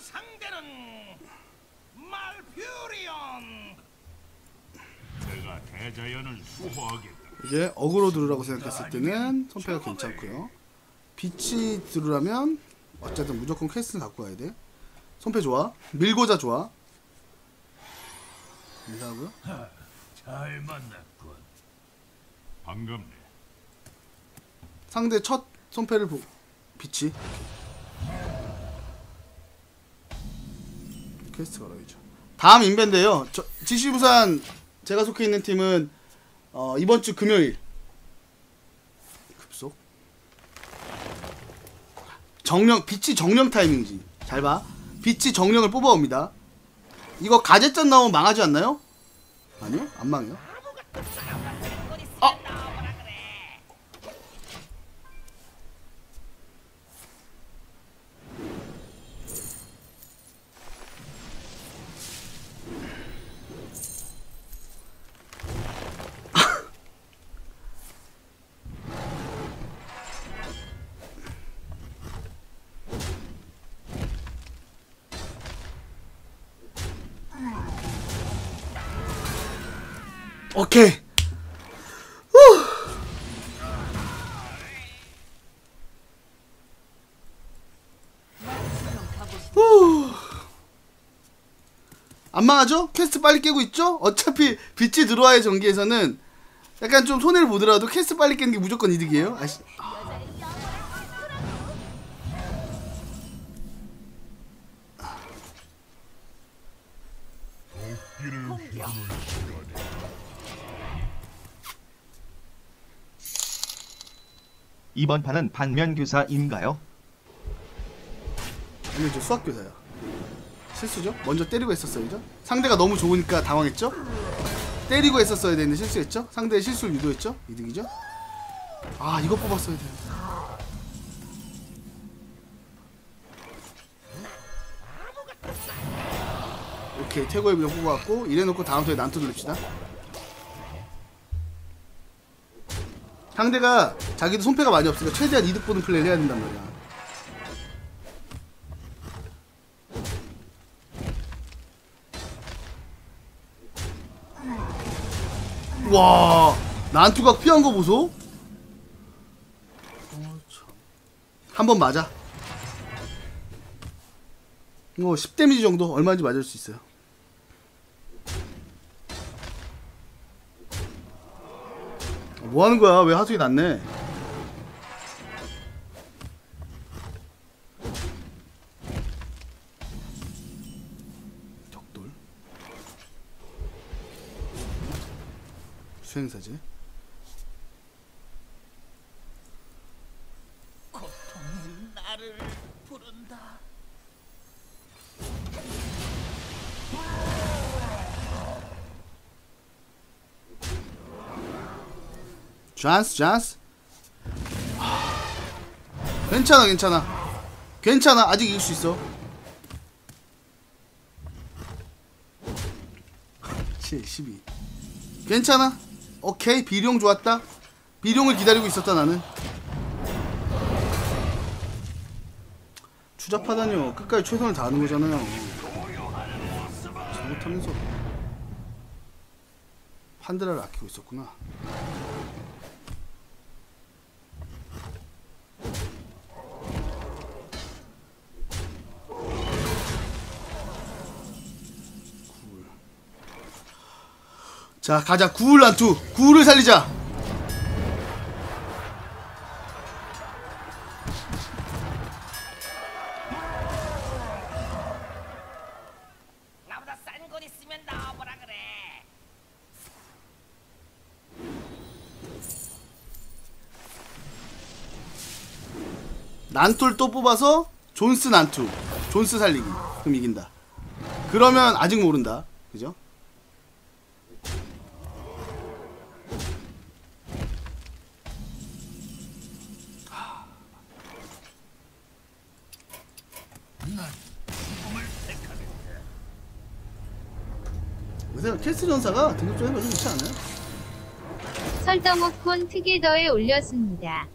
상대는 말퓨리온. 내가 대자연을 수호하겠다. 이게 어그로 드루라고 생각했을 때는 손패가 괜찮고요. 빛이 드루라면 어쨌든 무조건 퀘스트는 갖고 와야 돼. 손패 좋아. 밀고자 좋아. 감사하고요. 잘 만났군. 반갑네. 상대 첫 손패를 보 빛이 퀘스트 걸어야죠. 다음 인벤데요. 저 지시부산 제가 속해 있는 팀은 어, 이번 주 금요일 급속 정령 빛이 정령 타이밍이지. 잘 봐. 빛이 정령을 뽑아옵니다. 이거 가제점 나오면 망하지 않나요? 아니요, 안 망해요. 오케이. 후. 안 망하죠? 퀘스트 빨리 깨고 있죠? 어차피 빛이 들어와야 전기에서는 약간 좀 손해를 보더라도 퀘스트 빨리 깨는 게 무조건 이득이에요. 아시... 길을 휘두를 시간에 이번 판은 반면 교사인가요? 아니 저 수학 교사야. 실수죠? 먼저 때리고 했었어야죠. 상대가 너무 좋으니까 당황했죠? 때리고 했었어야 되는데 실수했죠? 상대의 실수를 유도했죠? 이득이죠? 아 이거 뽑았어야 되는데. 오케이 태고의 명 뽑아왔고 이래놓고 다음 턴에 난투 돌립시다. 상대가 자기도 손패가 많이 없으니까 최대한 이득 보는 플레이를 해야 된단 말이야. 와 난투각 피한 거 보소. 한 번 맞아. 이거 10데미지 정도? 얼마인지 맞을 수 있어요. 뭐 하는 거야? 왜 하수이 났네 수행사제 고통이 나를 부른다. 찬스 하, 괜찮아 괜찮아. 괜찮아. 아직 이길 수 있어. 7 12 괜찮아 오케이 비룡 좋았다. 비룡을 기다리고 있었다 나는. 추잡하다뇨. 끝까지 최선을 다하는 거잖아요. 잘못하면서. 판드라를 아끼고 있었구나 자 가자. 구울 난투 구울을 살리자. 나보다 싼건 있으면 나와보라 그래. 난투를 또 뽑아서 존스 난투 존스 살리기. 그럼 이긴다. 그러면 아직 모른다. 그죠? 요새 캐스 전사가 등급 좀 해봐도 좋지 않아요? 설정호콘 특일더에 올렸습니다.